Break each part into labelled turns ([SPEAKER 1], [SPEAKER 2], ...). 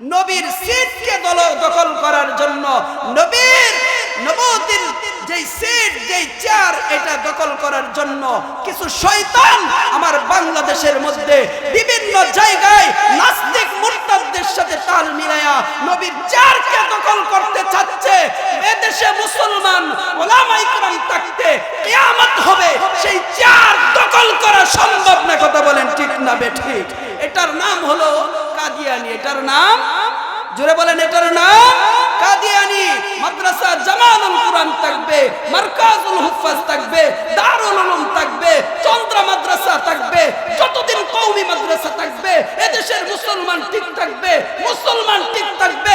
[SPEAKER 1] নবীর সিটকে দল দখল করার জন্য নবীর নবতির যেই সিট, যেই চেয়ার, এটা দখল করার জন্য কিছু শয়তান আমার বাংলাদেশের মধ্যে বিভিন্ন জায়গায় নাস্তিক মুরতাদদের সাথে তাল মিলায়া নবীর চেয়ারকে দখল করতে চাচ্ছে। হয়েছে, এদেশে মুসলমান ওলামাই কোরআন থাকতে কিয়ামত হবে। সেই চার দখল করা সম্ভব না, কথা বলেন ঠিক না বেঠিক। এটার নাম হলো কাদিয়ানি। এটার নাম? জোরে বলেন, এটার নাম? কাদিয়ানি। মাদ্রাসা জামানুল কুরআন থাকবে, মারকাজুল হুফাজ থাকবে, দারুল উলুম থাকবে, চন্দ্র মাদ্রাসা থাকবে, যতদিন কওমি মাদ্রাসা থাকবে, এদেশের মুসলমান ঠিক থাকবে, মুসলমান ঠিক থাকবে।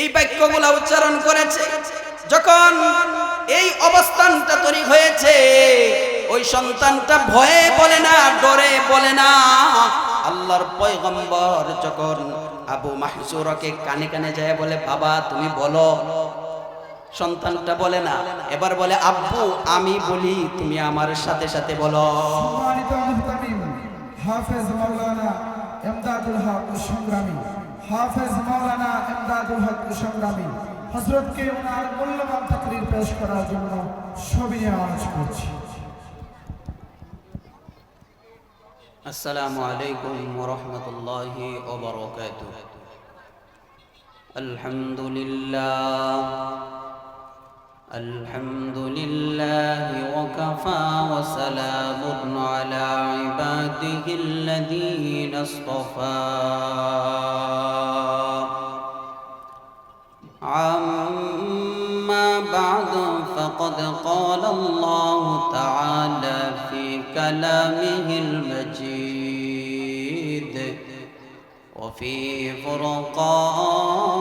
[SPEAKER 1] এই বাক্যগুলা উচ্চারণ করেছে। যখন এই অবস্থানটা তৈরি হয়েছে, ওই সন্তানটা ভয়ে বলে না, ডরে বলে না। আল্লাহর পয়গম্বর যখন আবু মাহজুরকে কানে কানে যায় বলে, বাবা, তুমি বলো। সন্তানটা বলে না। এবার বলে, আব্বু, আমি বলি, তুমি আমার সাথে সাথে বলো।
[SPEAKER 2] হাফেজ মাওলানা এমদাদুল হক সংগ্রামী। হাফেজ মাওলানা ইমদাদুল হক সংগ্রামী হজরতকে ওনার মূল্যবান চাকরির পেশ করার জন্য সবই আওয়াজ করছি।
[SPEAKER 1] আসসালামু আলাইকুম রহমতুল্লাহি ওবরকাত আলহামদুলিল্লাহ। الحمد لله وكفى وسلام على عباده الذين اصطفى. عما بعد فقد قال الله تعالى في كلامه المجيد. وفي فرقانه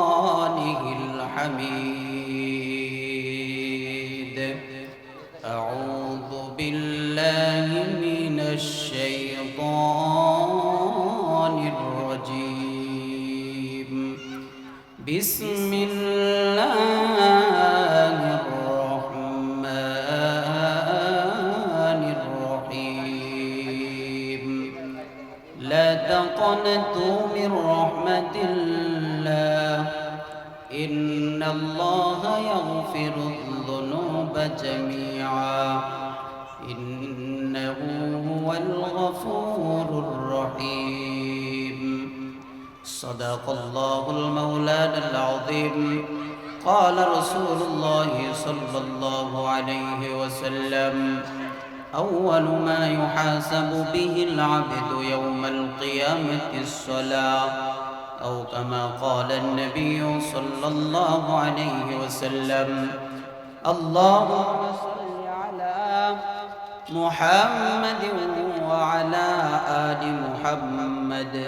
[SPEAKER 1] العظيم قال رسول الله صلى الله عليه وسلم أول ما يحاسب به العبد يوم القيامة الصلاة أو كما قال النبي صلى الله عليه وسلم اللهم صل على محمد وعلى آل محمد.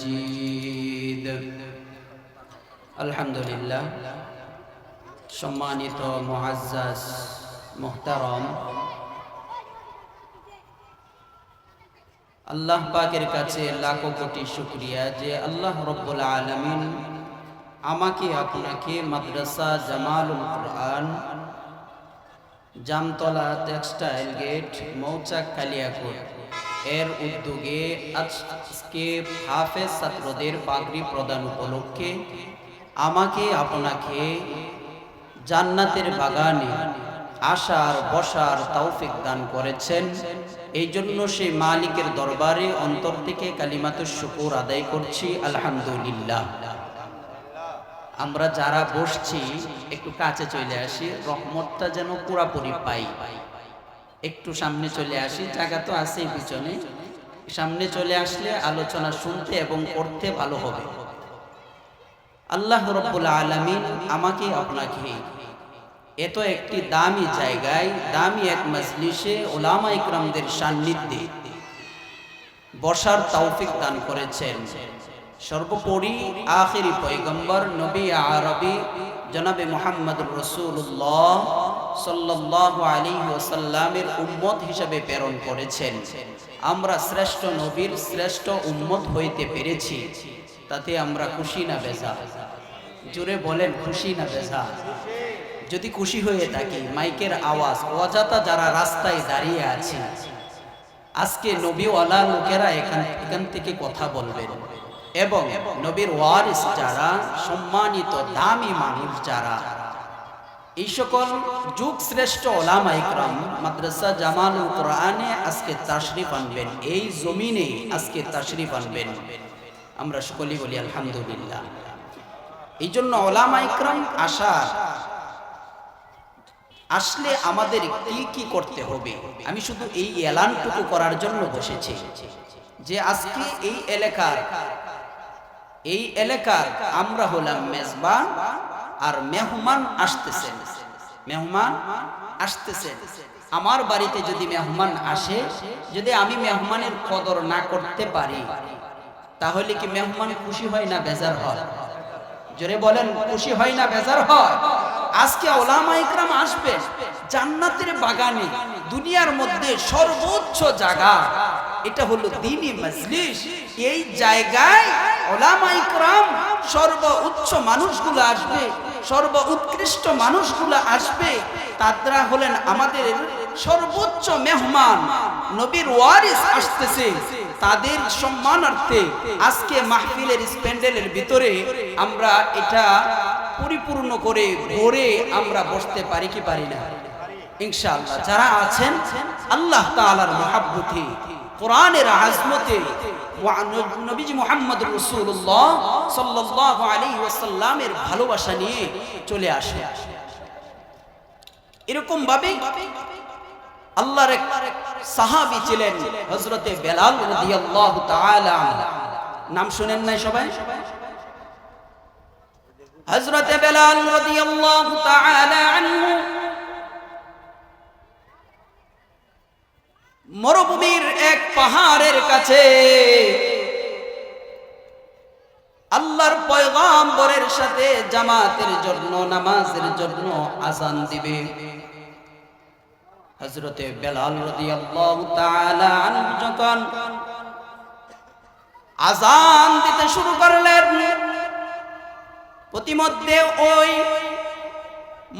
[SPEAKER 1] মজিদ আলহামদুলিল্লাহ, সম্মানিত মহাজাস মোহতারম, আল্লাহ পাকের কাছে লাখো কোটি শুক্রিয়া যে আল্লাহ রব্বুল আলমিন আমাকে, আপনাকে মাদ্রাসা জামাল কোরআন, জামতলা টেক্সটাইল গেট, মৌচাক কালিয়াকোট এর উদ্যোগে আজকে হাফেজ ছাত্রদের পাগড়ি প্রদান উপলক্ষে আমাকে আপনাকে জান্নাতের বাগানে আসার, বসার তৌফিক দান করেছেন। এই জন্য সেই মালিকের দরবারে অন্তর থেকে কালিমাতুর শুকুর আদায় করছি, আলহামদুলিল্লাহ। আমরা যারা বসছি, একটু কাছে চলে আসি, রহমতটা যেন পুরাপুরি পাই। একটু সামনে চলে আসি, জায়গা তো আছেই পিছনে। সামনে চলে আসলে আলোচনা শুনতে এবং করতে ভালো হবে। আল্লাহ রব্বুল আলমিন আমাকে আপনাকে এত একটি দামি জায়গায়, দামি এক মজলিসে ওলামা ইকরামদের সান্নিধ্যে বসার তৌফিক দান করেছেন। সর্বোপরি আখেরি পয়গম্বর নবী আরবি জনাবে মোহাম্মদ রসুল্লাহ সাল্লাহ উম্মত হিসাবে প্রেরণ করেছেন। আমরা শ্রেষ্ঠ নবীর শ্রেষ্ঠ উম্মত হইতে পেরেছি। তাতে আমরা খুশি না বেজা? বলেন, খুশি না বেজা? যদি খুশি হয়ে থাকি, মাইকের আওয়াজ অজাতা যারা রাস্তায় দাঁড়িয়ে আছে। আজকে নবীওয়ালা লোকেরা এখান এখান থেকে কথা বলবেন। এবং নবীর ওয়ারিস যারা, সম্মানিত দামি মানুষ যারা এই সকল যুগ শ্রেষ্ঠ ওলামা ইকরাম মাদ্রাসা জামালুল কোরআনে আজকে তাশরিফ আনবেন। এই জমিনে আজকে তাশরিফ আনবেন। আমরা সকলেই বলি আলহামদুলিল্লাহ। এই জন্য ওলামা ইকরাম আসার আসলে আমাদের কি কি করতে হবে? আমি শুধু এই এলানটুকু করার জন্য বসেছি যে আজকে এই এলাকার এই এলাকার আমরা হলাম মেজবান আর মেহমান আসতেছেন। মেহমান আসতেছেন। আমার বাড়িতে যদি মেহমান আসে, যদি আমি মেহমানের কদর না করতে পারি, তাহলে কি মেহমান খুশি হয় না বেজার হয়? জোরে বলেন, খুশি হয় না বেজার হয়? আজকে ওলামা ইকরাম আসবে জান্নাতের বাগানে, দুনিয়ার মধ্যে সর্বোচ্চ জায়গা, এটা হলো দিনী মজলিস। এই জায়গায় সর্ব উচ্চ সর্ব উৎকৃষ্ট আসবে। হলেন আমাদের সর্বোচ্চ মেহমান, নবীর আসতেছে। তাদের সম্মানার্থে আজকে মাহফিলের স্প্যান্ডেলের ভিতরে আমরা এটা পরিপূর্ণ করে ভরে আমরা বসতে পারি কি পারি না? ইনশাআল্লাহ, যারা আছেন, আল্লাহ তাআলার মহাব্বতে, কোরআনের আজমতে নবীজি ভালোবাসা নিয়ে চলে আসে। এরকম ভাবে আল্লাহর এক সাহাবি ছিলেন হযরতে বেলাল রাদিয়াল্লাহু তাআলা নাম শুনেন নাই সবাই? হযরতে বেলাল রাদিয়াল্লাহু তাআলা আনহু মরুভূমির এক পাহাড়ের কাছে। আল্লাহর পয়গাম্বরের সাথে জামাতের জন্য, নামাজের জন্য আজান দিবে। হজরতে বেলাল রাদিয়াল্লাহু তাআলা আনহু যখন আজান দিতে শুরু করলেন, প্রতিমধ্যে ওই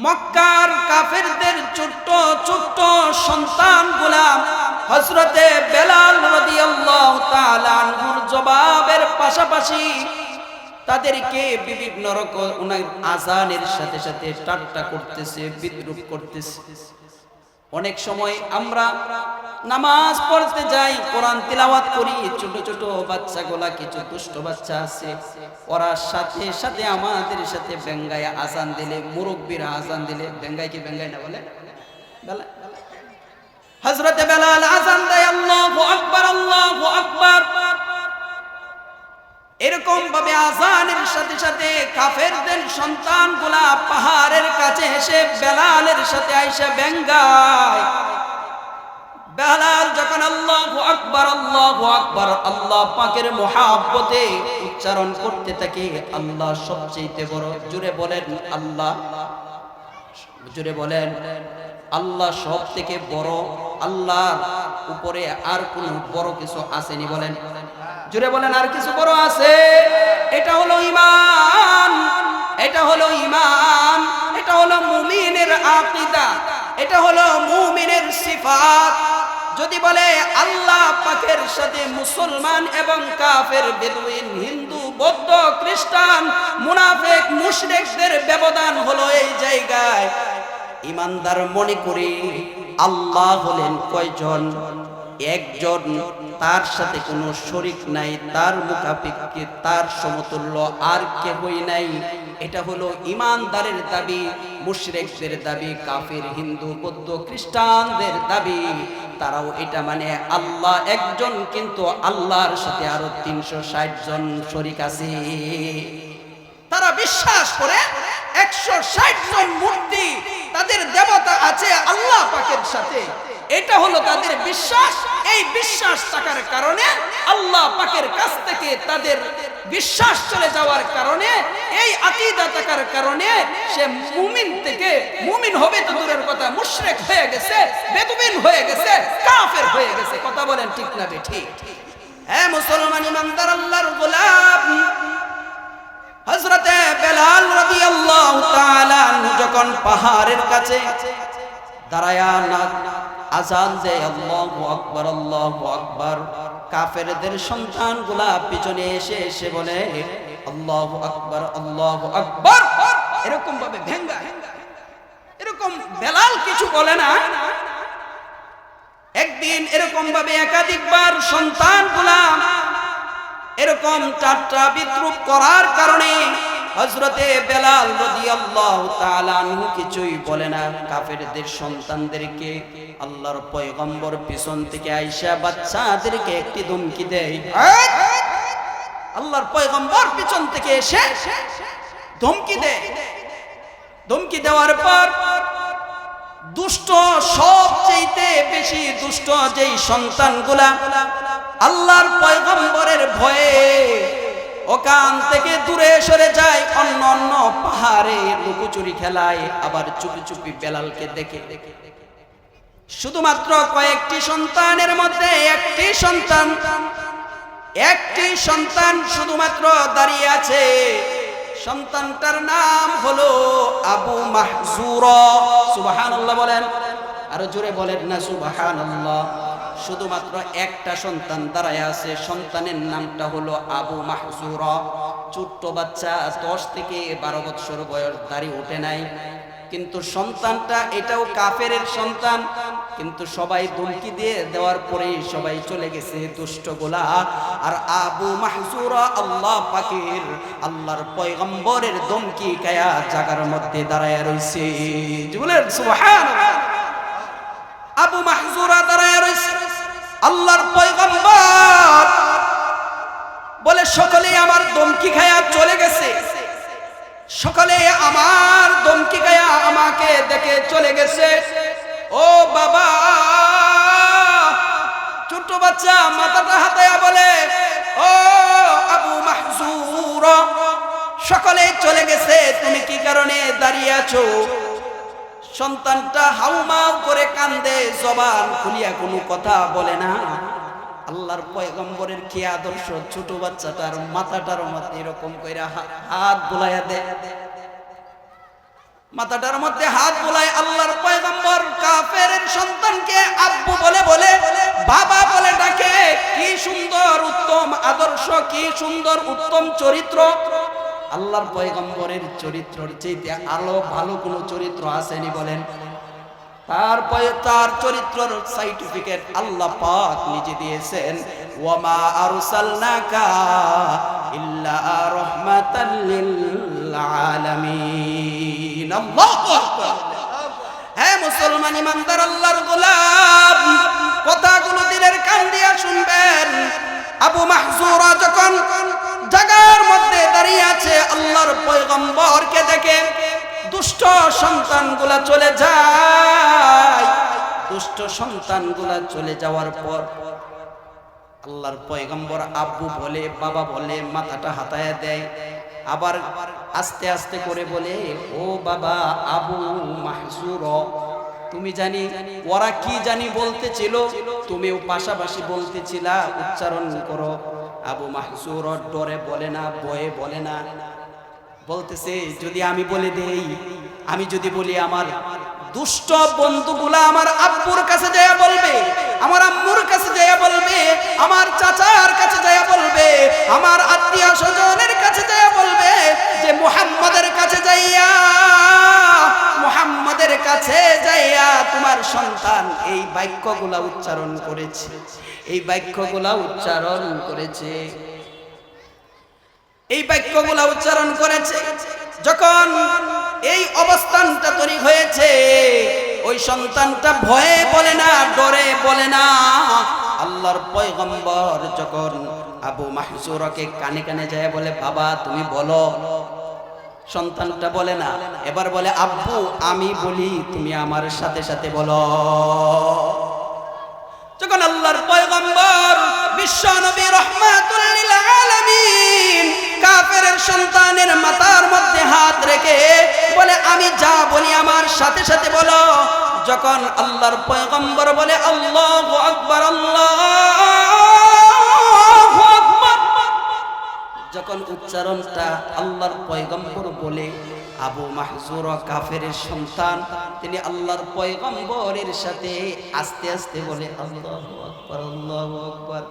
[SPEAKER 1] মক্কার কাফেরদের ছোট্ট ছোট্ট সন্তানগুলা হজরতে বেলাল রাদিয়াল্লাহু তাআলা আনহুর জবাবের পাশাপাশি তাদেরকে বিভিন্ন রকম ওনার আজানের সাথে সাথে ঠাট্টা করতেছে, বিদ্রুপ করতেছে। অনেক সময় আমরা নামাজ পড়তে যাই, কোরআন তিলাওয়াত করি, ছোট ছোট বাচ্চাগুলা, কিছু দুষ্ট বাচ্চা আছে, ওরা সাথে সাথে আমাদের সাথে বেঙ্গায় আজান দিলে, মুরব্বীরা আজান দিলে বেঙ্গায় কি না বলে? বেলা। হজরতে বেলাল আজান দেয় আল্লাহু আকবার আল্লাহু আকবার। এরকম ভাবে আজানের সাথে সাথে কাফেরদের সন্তানগুলা পাহাড়ের কাছে এসে বেলালের সাথে আইসে বেঙ্গায়। বেলাল যখন আল্লাহু আকবার আল্লাহু আকবার, আল্লাহ পাকের মহাব্বতে উচ্চারণ করতে থাকে, আল্লাহ সবচেয়ে বড় জুড়ে বলেন আল্লাহ জুড়ে বলেন। আল্লাহ সব থেকে বড়, আল্লাহর উপরে আর কোন বড় কিছু আসেনি বলেন। জুড়ে বলেন, আর কিছু বড় আছে? এটা হলো ইমান এটা হলো ইমান এটা হলো মুমিনের আকিদা, এটা হলো মুমিনের সিফাত। যদি বলে আল্লাহ পাকের সাথে মুসলমান এবং কাফের, বেদুইন, হিন্দু, বৌদ্ধ, খ্রিস্টান, মুনাফেক, মুশরিকদের ব্যবধান হলো এই জায়গায়। ইমানদার মনে করি আল্লাহ হলেন কয়জন? একজন তার সাথে কোনো শরিক নাই, তার মুখাপিক্ষে তার সমতুল্য আর কেহই নাই। এটা হলো ইমানদারের দাবি, মুশরিকদের দাবি, কাফির, হিন্দু, বৌদ্ধ, খ্রিস্টানদের দাবি। তারাও এটা মানে আল্লাহ একজন, কিন্তু আল্লাহর সাথে আরও তিনশো ষাট জন শরিক আছে। তারা বিশ্বাস করে একশো ষাট জন মূর্তি তাদের দেবতা আছে আল্লাহ পাকের সাথে। এটা হলো তাদের বিশ্বাস। এই বিশ্বাস থাকার কারণে আল্লাহ পাকের কাছ থেকে তাদের বিশ্বাস চলে যাওয়ার কারণে, এই আকিদা থাকার কারণে সে মুমিন থেকে মুমিন হবে তো দূরের কথা, মুশরিক হয়ে গেছে বেদবিন হয়ে গেছে, কাফের হয়ে গেছে। কথা বলেন ঠিক না ঠিক? হ্যাঁ মুসলমান ইমানদার, আল্লাহর গোলাম। হযরতে বেলাল তাআলা আনহু যখন পাহাড়ের কাছে না আজান আল্লাহু আকবার আল্লাহু আকবার। কাফেরদের সন্তানগুলা পিছনে এসে এসে বলে, আল্লাহু আকবার আল্লাহু আকবার। এরকম ভাবে ভেঙ্গা। এরকম বেলাল কিছু বলে না। একদিন এরকম ভাবে একাধিকবার সন্তানগুলা এরকম টাট্টা বিদ্রুপ করার কারণে হজরতে বেলাল রাদিয়াল্লাহু তাআলা আনহু কিছুই বলে না। কাফেরদের সন্তানদেরকে আল্লাহর পয়গম্বর পিছন থেকে আয়েশা বাচ্চাদেরকে একটি ধমকি দেয় আল্লাহর পয়গম্বর পিছন থেকে এসে ধমকি দেয়। ধমকি দেওয়ার পর দুষ্ট সবচেয়ে বেশি দুষ্ট যেই সন্তানগুলা আল্লাহর পয়গম্বরের ভয়ে ওখান থেকে দূরে সরে যায়, অন্য অন্য পাহাড়ে লুকোচুরি খেলায়, আবার চুপি চুপি বেলালকে দেখে দেখে। শুধুমাত্র কয়েকটি সন্তানের মধ্যে একটি সন্তান একটি সন্তান শুধুমাত্র দাঁড়িয়ে আছে। সন্তানটার নাম হলো আবু মাহজুর। সুবহানাল্লাহ বলেন। আরও জোরে বলেন না সুবহানাল্লাহ। শুধুমাত্র একটা সন্তান দাঁড়ায় আছে। সন্তানের নামটা হলো আবু মাহজুর। ছোট্ট বাচ্চা, দশ থেকে বারো বছর বয়স দাঁড়িয়ে ওঠে নাই। কিন্তু সন্তানটা এটাও কাফের সন্তান। কিন্তু সবাই দুমকি দিয়ে দেওয়ার পরেই সবাই চলে গেছে দুষ্ট গোলা। আর আবু মাহজুরা আল্লাহ পাকের, আল্লাহর পয়গম্বরের দমকি কায়া জাগার মধ্যে দাঁড়ায় রইছে। বলেন বলে সকলেই আমার দমকি খায়া চলে গেছে। সকলে আমার দমকি গায়া আমাকে দেখে চলে গেছে। ও বাবা, ছোট বাচ্চা মাথাটা হাতায়া বলে, ও আবু মাহজুর, সকলে চলে গেছে, তুমি কি কারণে দাঁড়িয়ে আছো? সন্তানটা হাউমাউ করে কান্দে, জবান খুলিয়া কোনো কথা বলে না। আল্লাহর পয়গম্বরের কি আদর্শ? ছোট বাচ্চাটার মাথাটার মধ্যে এরকম কইরা হাত বুলাইয়া দে। মাথাটার মধ্যে হাত বুলায় আল্লাহর পয়গম্বর কাফের সন্তানকে আব্বু বলে বলে, বাবা বলে ডাকে, কি সুন্দর উত্তম আদর্শ, কি সুন্দর উত্তম চরিত্র। আল্লাহর পয়গম্বরের চরিত্রের চেয়ে আলো ভালো কোনো চরিত্র আসেনি বলেন। তারপরে তার চরিত্রের সার্টিফিকেট আল্লাহ পাক নিজে দিয়েছেন। ওয়ামা আরসালনাকা ইল্লা রাহমাতাল লিল আলামিন আল্লাহু আকবার। হ্যাঁ মুসলমান ইমানদার, আল্লাহর গোলাম, কথাগুলো দিলের কান দিয়া শুনবেন। আবু মাহজুরা যখন জাগার মধ্যে দাঁড়িয়ে আছে, আল্লাহর পয়গম্বরকে দেখে দুষ্ট সন্তানগুলা চলে যায়। দুষ্ট সন্তানগুলা চলে যাওয়ার পর আল্লাহর পয়গম্বর আব্বু বলে, বাবা বলে, মাথাটা হাতায় দেয়। আবার আস্তে আস্তে করে বলে, ও বাবা, আবু মাহজুর, তুমি জানি, ওরা কি জানি বলতেছিল, তুমিও পাশাপাশি বলতেছিলা, উচ্চারণ করো। আবু মাহজুর ডরে বলে না বয়ে বলে না। বলতেছে, যদি আমি বলে দেই, আমি যদি বলি আমার দুষ্ট বন্ধুগুলা আমার আব্বুর কাছে যাইয়া বলবে, আমার আম্মুর কাছে যাইয়া বলবে, আমার চাচার কাছে যাইয়া বলবে, আমার আত্মীয় স্বজনের কাছে যাইয়া বলবে যে মুহাম্মাদের কাছে যাইয়া, মুহাম্মাদের কাছে যাইয়া তোমার সন্তান এই বাক্যগুলা উচ্চারণ করেছে, এই বাক্যগুলা উচ্চারণ করেছে। এই বাক্যগুলা উচ্চারণ করেছে। যখন এই অবস্থানটা তৈরি হয়েছে, ওই সন্তানটা ভয়ে বলে না, ডরে বলে না। আল্লাহর পয়গম্বর যখন আবু মাহসুরকে কানে কানে যায় বলে, বাবা, তুমি বলো। সন্তানটা বলে না। এবার বলে, আব্বু, আমি বলি, তুমি আমার সাথে সাথে বলো। যখন আল্লাহর পয়গম্বর বিশ্ব নবী রহমাতুল আলামিন কাফেরের সন্তানের মধ্যে হাত রেখে বলে, আমি যা বলি আমার সাথে সাথে বলো। যখন আল্লাহর পয়গম্বর বলে, আল্লাহু আকবার, আল্লাহু যখন উচ্চারণটা আল্লাহর পয়গম্বর বলে, আবু মাহজুর কাফেরের সন্তান, তিনি আল্লাহর পয়গম্বরের সাথে আস্তে আস্তে বলে, আল্লাহ আকবার, আল্লাহু আকবার।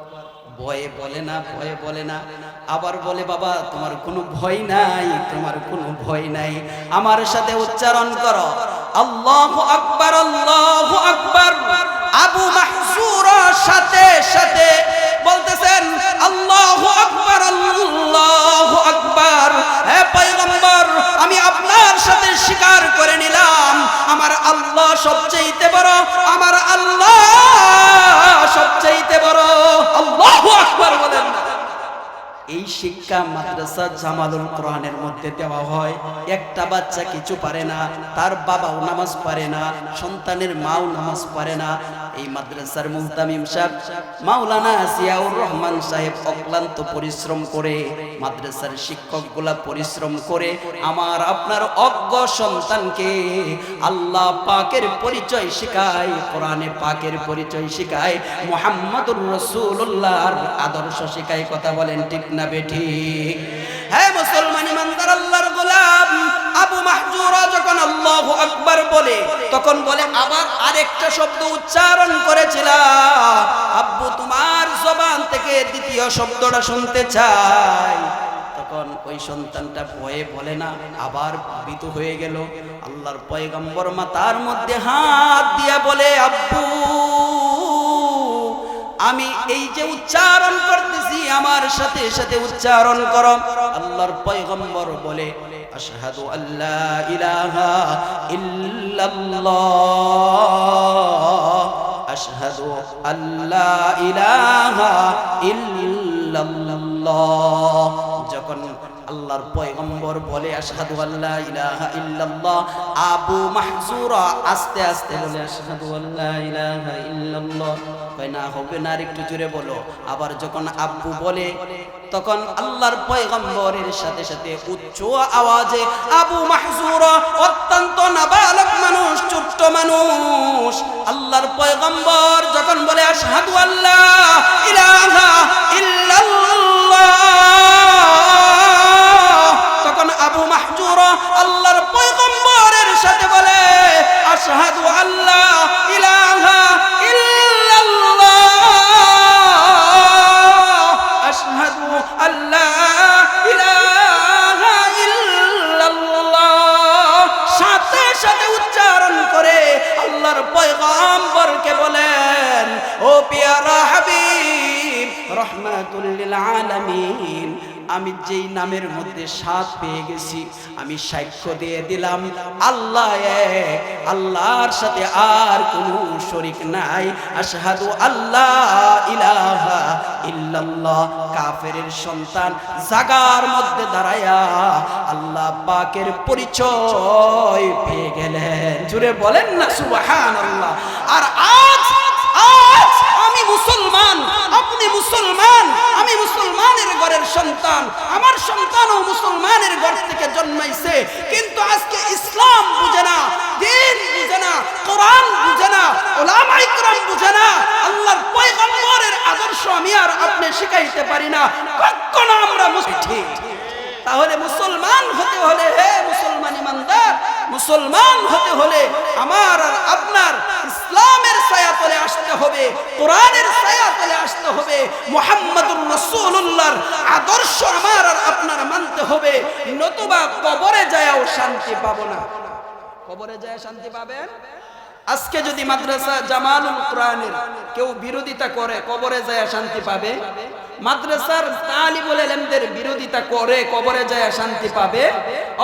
[SPEAKER 1] ভয়ে বলে না, ভয়ে বলে না। আবার বলে, বাবা, তোমার কোনো ভয় নাই, তোমার কোনো ভয় নাই। আমার সাথে উচ্চারণ করো, আল্লাহ আকবার আল্লাহ আকবার। আবু মাহসুর সাথে সাথে বলতেছেন, আল্লাহ আকবার আল্লাহ আকবার। হে পয়গম্বর, আমি আপনার সাথে স্বীকার করে নিলাম, আমার আল্লাহ সবচেয়েতে বড়, আমার আল্লাহ সবচেয়েতে বড়। আল্লাহু আকবার বলেন না। এই শিক্ষা মাদ্রাসা জামালুল কোরআনের মধ্যে দেওয়া হয়। একটা বাচ্চা কিছু পারে না, তার বাবাও নামাজ পারে না, সন্তানের মাও নামাজ পারে না। এই মাদ্রাসার মুহতামিম সাহেব, মাওলানা জিয়াউর রহমান সাহেব অক্লান্ত পরিশ্রম করে, মাদ্রাসার শিক্ষকগুলা পরিশ্রম করে আমার আপনার অজ্ঞ সন্তানকে আল্লাহ পাকের পরিচয় শিখায়, কোরআনে পাকের পরিচয় শিখায়, মোহাম্মদুর রসুল্লাহর আদর্শ শিখায়। কথা বলেন ঠিক না? বেঠি। হ্যাঁ মুসলমান ইমানদার আল্লাহর গোলাম, আবু মাহজুরা যখন আল্লাহু আকবার বলে, তখন বলে, আবার আরেকটা শব্দ উচ্চারণ করেছিলাম। আব্বু, তোমার জবান থেকে দ্বিতীয় শব্দটা শুনতে চাই। তখন ওই সন্তানটা ভয়ে বলে না, আবার ভীত হয়ে গেল। আল্লাহর পয়গম্বর মাতার মধ্যে হাত দিয়া বলে, আব্বু আমি এই যে উচ্চারণ করতেছি, আমার সাথে সাথে উচ্চারণ করো। আল্লাহর পয়গম্বর বলে, আশহাদু আল্লাহ ইলাহা ইল্লাল্লাহ। আশহাদু আল্লাহ ইলাহা ইল্লাল্লাহ। আল্লাহর পয়গম্বর বলে, আশহাদু আল্লাহ ইলাহা ইল্লাল্লাহ। আবু মাহজুরা আস্তে আস্তে বলে, আশহাদু আল্লা ইলাহা ইল্লাল্লাহ। কয়, না, হবে না আর একটু জোরে বলো। আবার যখন আব্বু বলে, তখন আল্লাহর পয়গম্বরের সাথে সাথে উচ্চ আওয়াজে, আবু মাহজুরা, অত্যন্ত নাবালক মানুষ ছোট্ট মানুষ। আল্লাহর পয়গম্বর যখন বলে, আশহাদু আল্লাহ ইলাহা ইল্লাল্লাহ। আবু মাহজুর আল্লাহর পয়গম্বরের সাথে বলে, আশহাদু আল্লাহ ইলাহা ইল্লাল্লাহ। আশহাদু আল্লাহ ইলাহা ইল্লাল্লাহ। সাথে সাথে উচ্চারণ করে আল্লাহর পয়গম্বরকে বলেন, ও পিয়ারা আলামিন। আমি যেই নামের মধ্যে স্বাদ পেয়ে গেছি, আমি সাক্ষ্য দিয়ে দিলাম, আল্লাহ আল্লাহর সাথে আর কোনো শরিক নাই। আশহাদু আল্লাহ ইলাহা ইল্লাল্লাহ। কাফেরের সন্তান জাগার মধ্যে দাঁড়ায়া আল্লাহ পাকের পরিচয় পেয়ে গেলেন। জুড়ে বলেন না, সুবহানাল্লাহ। আর আজ আপনি মুসলমান, আমি মুসলমানের ঘরের সন্তান। আমার সন্তানও মুসলমানের ঘর থেকে জন্মাইছে। কিন্তু আজকে ইসলাম বুঝে না, দিন বুঝে না, কোরআন বুঝে না ওলামা ইকরাম বুঝে না। আল্লাহর পয়গম্বরের আদর্শ আমি আর আপনি শিখাইতে পারি না। কখনো আমরা মুসলিম তাহলে মুসলমান হতে হলে হে মুসলমান ইমানদার, মুসলমান হতে হলে আমার আর আপনার ইসলামের ছায়া তলে আসতে হবে, কোরআনের ছায়া তলে আসতে হবে, মোহাম্মদুর রসুল্লাহর আদর্শ আমার আর আপনার মানতে হবে। নতুবা কবরে যায়াও শান্তি পাবো না। কবরে যায় শান্তি পাবেন? আজকে যদি মাদ্রাসা জামালুল কোরআনের কেউ বিরোধিতা করে, কবরে যায় শান্তি পাবে? মাদ্রাসার তালিবুল ইলমদের বিরোধিতা করে, কবরে যায় শান্তি পাবে?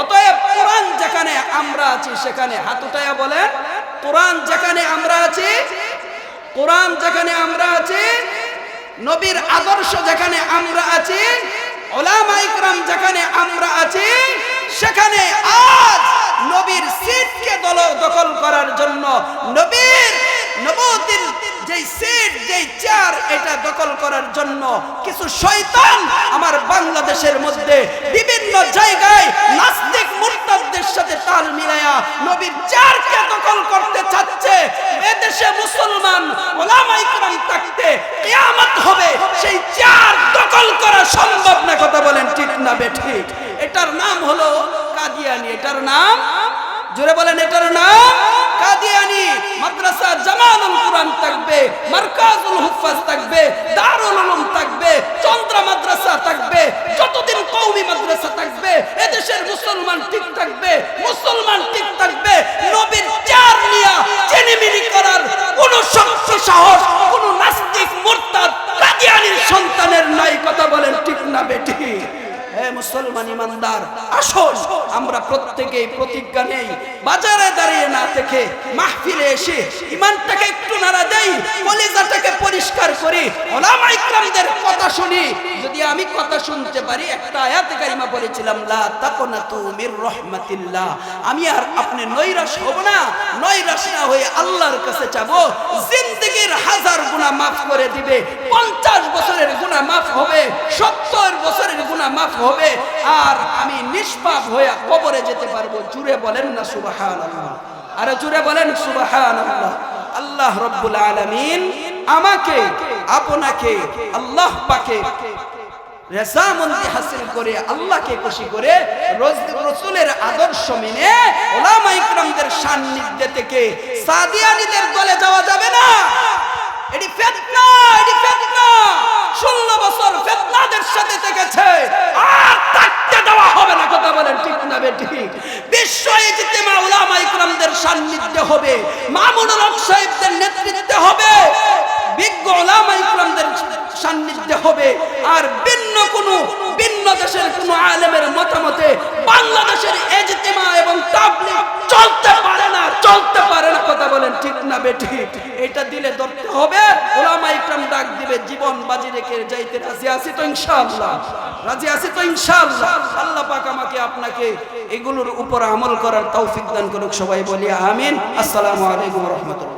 [SPEAKER 1] অতএব কোরআন যেখানে আমরা আছি, সেখানে হাত উঠায়া বলেন কোরআন যেখানে আমরা আছি, কোরআন যেখানে আমরা আছি, নবীর আদর্শ যেখানে আমরা আছি, ওলামা যেখানে আমরা আছি, সেখানে আজ নবীর সিটকে দল দখল করার জন্য নবীর নবতির যেই সিট, যেই চেয়ার, এটা দখল করার জন্য কিছু শয়তান আমার বাংলাদেশের মধ্যে বিভিন্ন জায়গায় নাস্তিক মুরতাদদের সাথে তাল মিলায়া নবীর চেয়ারকে দখল করতে চাচ্ছে। এদেশে মুসলমান ওলামা ইকরাম থাকতে কিয়ামত হবে, সেই চেয়ার দখল করা সম্ভব না, কথা বলেন ঠিক না বেঠিক এটার নাম হলো কাদিয়ানি, এটার নাম? জোরে বলেন, এটার নাম? কাদিয়ানি মাদ্রাসা জামানুল কুরআন থাকবে, মারকাজুল হুফাজ থাকবে, দারুল উলুম থাকবে, চন্দ্র মাদ্রাসা থাকবে, যতদিন কওমি মাদ্রাসা থাকবে, এদেশের মুসলমান ঠিক থাকবে, মুসলমান ঠিক থাকবে, নবীর চার নিয়া চেনিমিনি করার কোন শক্তি, সাহস, কোন নাস্তিক, মুরতাদ, কাদিয়ানির সন্তানের নাই, কথা বলেন ঠিক না বেটি মুসলমান ইমানদার, আসুন, আমরা প্রত্যেকেই প্রতিজ্ঞা নেই। বাজারে দাঁড়িয়ে না থেকে মাহফিলে এসে ইমানটাকে একটু নাড়া দেই, কলিজাটাকে পরিষ্কার করি। ওলামা ইকরামদের কথা শুনি। যদি আমি কথা শুনতে পারি, একটা আয়াত কারিমা বলেছিলাম, লা তাকুনাতু মির রাহমাতিল্লাহ। আমি আর আপনি নৈরাশ হব না, নৈরাশ না হয়ে আল্লাহর কাছে চাবো জিন্দেগীর হাজার গুনাহ মাফ করে দিবে 50 বছরের গুনাহ মাফ হবে 70 বছরের গুনাহ মাফ হবে। আর আমি নিষ্পাপ হয়ে কবরে যেতে পারব। জুড়ে বলেন না, সুবহানাল্লাহ। আরে জুড়ে বলেন, সুবহানাল্লাহ। আল্লাহ রব্বুল আলামিন আমাকে, আপনাকে, আল্লাহ পাকে খুশি করে রসুলের আদর্শ মেনে সান্নিধ্যে থেকে সাদিয়ানিদের দলে যাওয়া যাবে না। এটি ফেতনা, এটি ফেতনা ষোলো বছর ফেতনাদের সাথে থেকেছে আর থাকতে দেওয়া হবে না কথা বলেন ঠিক না বেটি বিশ্ব ইজতেমা ওলামা ইকরামদের সান্নিধ্যে হবে। মামুনুল হক সাহেবদের নেতৃত্বে হবে। বিজ্ঞ ওলামা ইকরামদের সান্নিধ্যে হবে। আর ভিন্ন কোন, ভিন্ন দেশের কোন আলেমের মতামতে বাংলাদেশের এজতেমা এবং তাবলিগ চলতে পারে না, চলতে পারে না, কথা বলেন ঠিক না বেটি এটা দিলে ধরতে হবে। ওলামা ইকরাম ডাক দিবে, জীবন বাজি রেখে যাইতে রাজি আছি তো ইনশাআল্লাহ। রাজি আছি তো ইনশাআল্লাহ। আল্লাহ পাক আমাকে আপনাকে এগুলোর উপর আমল করার তৌফিক দান করুক, সবাই বলি আমিন। আসসালামু আলাইকুম রহমতুল্লাহ।